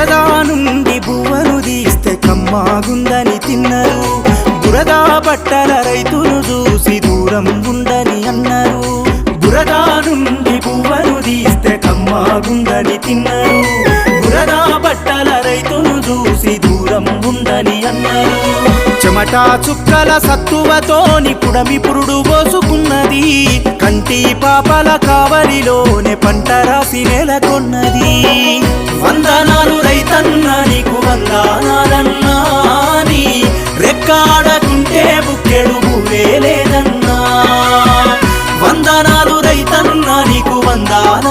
బురదా నుండి బువ్వను తీస్తే కమ్మాగుందని తిన్నారు. బురదా పట్టల రైతును చూసి దూరం ఉందని అన్నారు. బురదా నుండి బువ్వను తీస్తే కమ్మాగుందని తిన్నారు. బురదా పట్టల రైతును చూసి దూరం ఉందని అన్నారు. చెమటా చుక్కల సత్తువతోని పుడమి పురుడు పోసుకున్నది. కంటి పాపల కావలిలోనే పంట రాసి నెలకొన్న ప్రాణాలన్నా నీ రెక్కాడకుంటే బుక్కెడుగు వేలేదన్నా. వందనాలు రైతన్నా నీకు వందాన